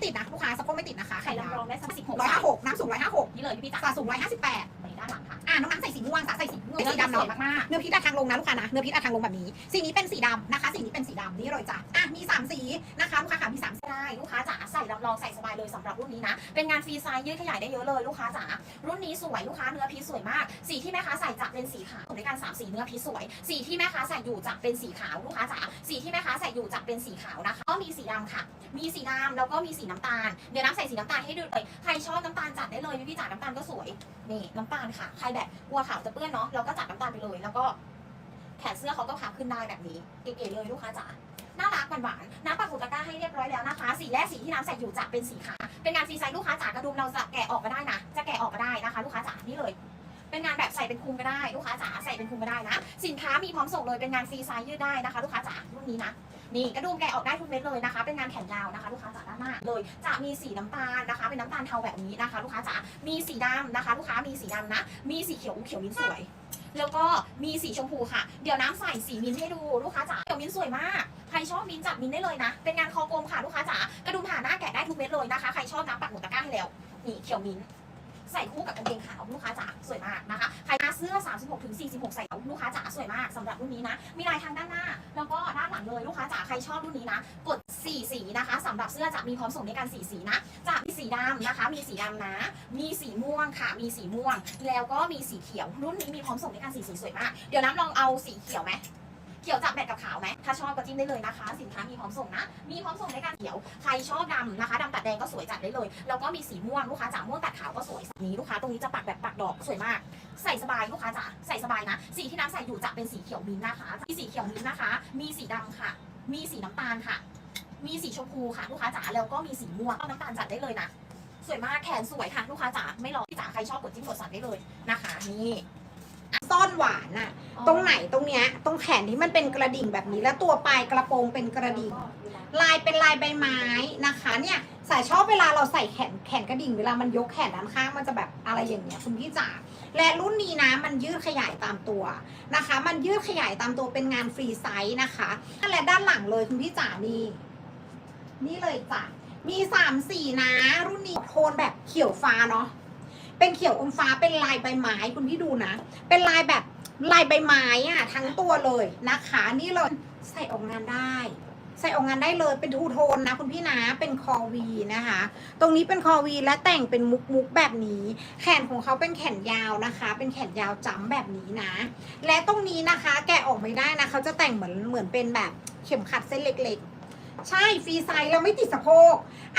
ไม่ติดนะลูกค้าสะโพกไม่ติดนะคะไข่ลำรองได้สักสิบหกร้อยห้าหกน้ำสูงร้อยห้าหกนี่เลยพี่พี่จ๋าสาสูงร้อยห้าสิบแปดไปด้านหลังค่ะอ่าน้องน้ำใส่สีม่วงสาใส่สีเงินเนื้อสีดำดำสวยเนาะมากเนื้อพีชอะทางลงนะลูกค้านะเนื้อพีชอะทางลงแบบนี้สีนี้เป็นสีดำนะคะสีนี้เป็นสีดำ นี่เลยจ้ะอะมีสามสีนะคะลูกค้าค่ะมีสามสีได้ลูกค้าจ๋าใส่รับรองใส่สบายเลยสำหรับรุ่นนี้นะ เป็นงานฟรีไซส์ยืดขยายได้เยอะเลยลูกค้าจ๋ารุ่นนี้สวยลูกค้าเนื้อพีสวยมาก สีที่แม่ค้าใส่จะเป็นสีขาวในการสามสีเนื้อพีสวย สีที่แม่ค้าใส่อยู่จะเป็นสีขาวลูกค้าจ๋าสีที่แม่ค้าใส่อยู่จะเป็นสีขาวนะคะก็มีสีดำค่ะ มีสีดำแล้วก็มีสีน้ำตาลเดี๋ยวน้ำใส่สีน้ำตาลให้ดูเลยใครชอบน้ำตาลจัดได้เลยพี่พี่จ๋าน้ำตาลก็สวยนี่น้ำตาลค่ะใครแบบกลัวขาวจะเปื้อนเนาะเราก็จัดน้ำตาลไปเลยแล้วก็ แขนเสื้อเขาก็พับขึ้นได้แบบนี้ เก๋ๆเลยลูกค้าจ๋า น่ารักหวานๆน้ำปักหมุตะกร้าให้เรียบร้อยแล้วนะคะ สีแรกสีที่น้ำใส่อยู่จะเป็นสีขาวเป็นงานฟรีไซส์ลูกค้าจ๋ากระดุมเราจะแกะออกก็ได้นะ จะแกะออกก็ได้นะคะ ลูกค้าจ๋า นี่เลย เป็นงานแบบใส่เป็นคุมก็ได้ ลูกค้าจ๋า ใส่เป็นคุมก็ได้นะ สินค้ามีพร้อมส่งเลย เป็นงานฟรีไซส์ยืดได้นะคะ ลูกค้าจ๋า รุ่นนี้นะ นี่กระดุมแกะออกได้ทุกเม็ดเลยนะคะ เป็นงานแขนยาวนะคะ ลูกค้าจ๋าด้านหน้าเลย จะมีสีน้ำตาลนะคะ เป็นน้ำตาลเทาแบบนี้นะคะ ลูกค้าจ๋า มีสีดำนะคะ ลูกค้ามีสีดำนะ มีสีเขียวเขียวมิ้นสวย แล้วก็มีสีชมพูค่ะ เดี๋ยวน้ำใส่สีมิ้นให้ดูลูกค้าจ๋าเขียวมิ้นสวยมาก ใครชอบมิ้นจับมิ้นได้เลยนะ เป็นงานคอกลมค่ะลูกค้าจ๋ากระดุมผ่าหน้าแกะได้ทุกเม็ดเลยนะคะ ใครชอบน้ำปักหมุดตะกร้าให้แล้ว นี่เขียวมิ้นท ใส่คู่กับกางเกงขาวลูกค้าจ๋าสวยมากนะคะใครมาเสื้อ 36ถึง46 ใส่ลูกค้าจ๋าสวยมากสำหรับรุ่นนี้นะ มีลายทางด้านหน้า แล้วก็ด้านหลังเลยลูกค้าจ๋าใครชอบรุ่นนี้นะ กด 4 สีนะคะสำหรับเสื้อจะมีพร้อมส่งในการ4สีนะจะมีสีดำนะคะ มีสีดำนะ มีสีม่วงค่ะ มีสีม่วง แล้วก็มีสีเขียวรุ่นนี้มีพร้อมส่งในการสีสีสวยมาก เดี๋ยวน้ำลองเอาสีเขียวไหม เขียวจับแมทกับขาวไหมถ้าชอบก็จิ้มได้เลยนะคะ สินค้ามีพร้อมส่งนะ มีพร้อมส่งในการเขียว ใครชอบดำนะคะดำตัดแดงก็สวยจัดได้เลย แล้วก็มีสีม่วงลูกค้าจ๋าม่วงตัดขาวก็สวยนี้ลูกค้าตรงนี้จะปักแบบปักดอกสวยมาก ใส่สบายลูกค้าจ๋าใส่สบายนะ สีที่น้ำใส่อยู่จะเป็นสีเขียวมิ้นนะคะมีสีเขียวมิ้นนะคะ มีสีดำค่ะ มีสีน้ำตาลค่ะ มีสีชมพูค่ะลูกค้าจ๋าแล้วก็มีสีม่วงน้ำตาลจัดได้เลยนะสวยมากแขนสวยค่ะลูกค้าจ๋าไม่รอพี่จ๋าใครชอบกดจิ้มกดสั่นได้เลยนะคะนี่ ซ่อนหวานอะตรงไหนตรงเนี้ยตรงแขนที่มันเป็นกระดิ่งแบบนี้ แล้วตัวปลายกระโปรงเป็นกระดิ่ง ลายเป็นลายใบไม้นะคะเนี่ยสายชอบเวลาเราใส่แขนแขนกระดิ่งเวลามันยกแขนด้านข้างมันจะแบบอะไรอย่างเงี้ยคุณพี่จ๋าและรุ่นนี้นะมันยืดขยายตามตัวนะคะ มันยืดขยายตามตัวเป็นงานฟรีไซส์นะคะและด้านหลังเลยคุณพี่จ๋านี่นี่เลยจ้ะมีสามสีนะ รุ่นนี้โทนแบบเขียวฟ้าเนาะ เป็นเขียวอมฟ้าเป็นลายใบไม้คุณพี่ดูนะ เป็นลายแบบลายใบไม้อะทั้งตัวเลยนะคะนี่เลยใส่ออกงานได้ ใส่ออกงานได้เลยเป็นทูโทนนะคุณพี่นะเป็นคอวีนะคะ ตรงนี้เป็นคอวีและแต่งเป็นมุกมุกแบบนี้ แขนของเขาเป็นแขนยาวนะคะ เป็นแขนยาวจ้ำแบบนี้นะ และตรงนี้นะคะ แกะออกไม่ได้นะเขาจะแต่งเหมือนเหมือนเป็นแบบเข็มขัดเส้นเล็ก ๆ ใช่ฟรีไซส์เราไม่ติดสะโพกอัน